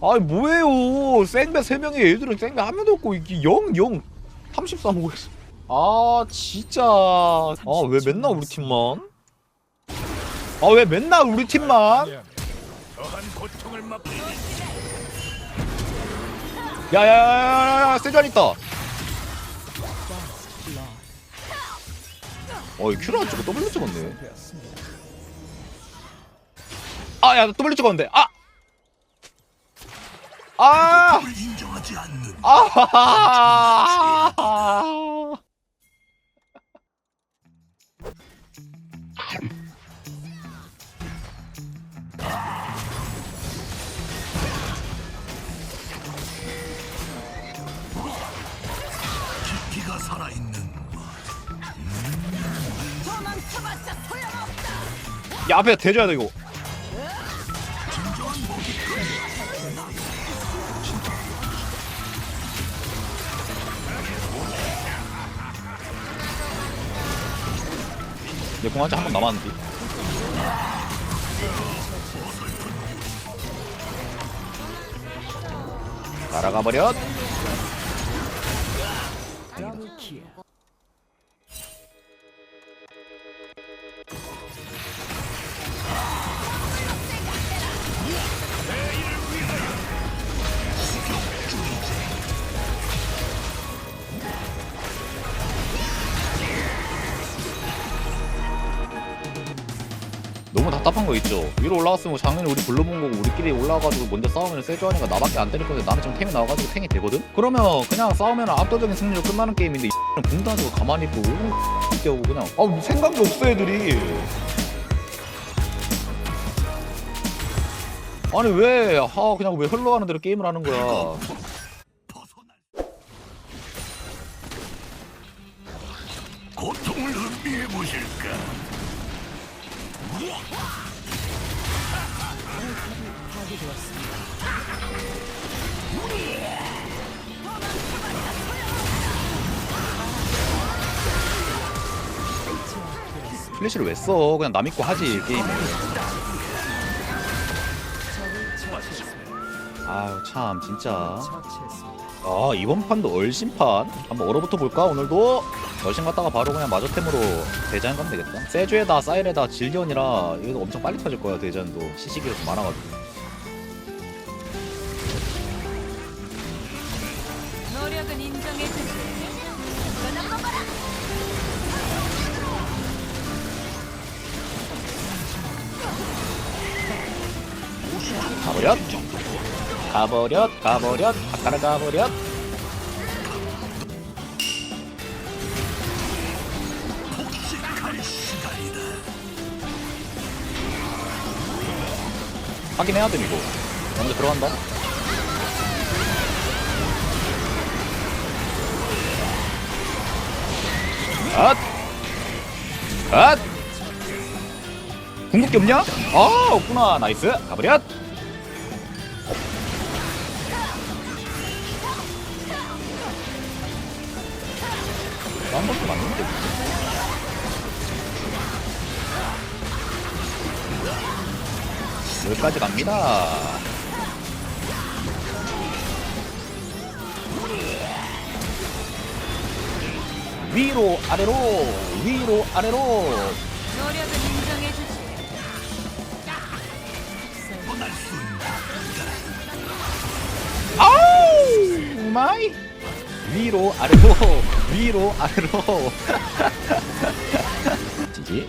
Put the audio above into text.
아이 뭐예요? 생배 3명에 얘들은 생배 한 명도 없고 이게 0 0 33 오고 있어. 아 진짜. 아 왜 맨날 우리 팀만? 아 왜 맨날 우리 팀만? 야야야야야 세잔 있다. 어이 큐를 안 찍고 W 찍었네. 아야 나 W 찍었는데. 아 아! 인정하지 않는 아! 기가 살아있는 야 앞에 대줘야 돼 이거 내 공한지 한 번 남았는데? 날아가 버렸 너무 답답한 거 있죠? 위로 올라갔으면 작년에 우리 불러본 거고 우리끼리 올라가가지고 먼저 싸우면 세주하니까 나밖에 안 때릴 건데 나는 지금 템이 나와가지고 탱이 되거든? 그러면 그냥 싸우면 압도적인 승리로 끝나는 게임인데 이붕 던지고 가만히 있고 뛰어오고 그냥? 아 생각이 없어 애들이. 아니 왜? 아, 그냥 왜 흘러가는 대로 게임을 하는 거야? 벗어날 고통을 음미해 보실까? 플래시를 왜 써? 그냥 남 믿고 하지 게임 아유 참 진짜. 아 이번 판도 얼씬판. 한번 얼어붙어 볼까 오늘도? 얼씬 갔다가 바로 그냥 마저템으로 대전 가면 되겠다. 세주에다 사일에다 질리언이라 이거 엄청 빨리 터질 거야 대전도. 시시기가 좀 많아가지고. 노력은 인정해주지. 가버렸 가버렸 가버렸 가버렸 폭식할 시간이다. 확인해야 돼 이거 먼저 들어간다 앗! 앗! 궁극기 없냐? 아 없구나 나이스 가버렸 한 번도 맞는데 여기까지 갑니다. 위로 아래로 위로 아래로. 노력은 인정해 주지. 아우! 마이 위로 아래로 위로 아래로. 지지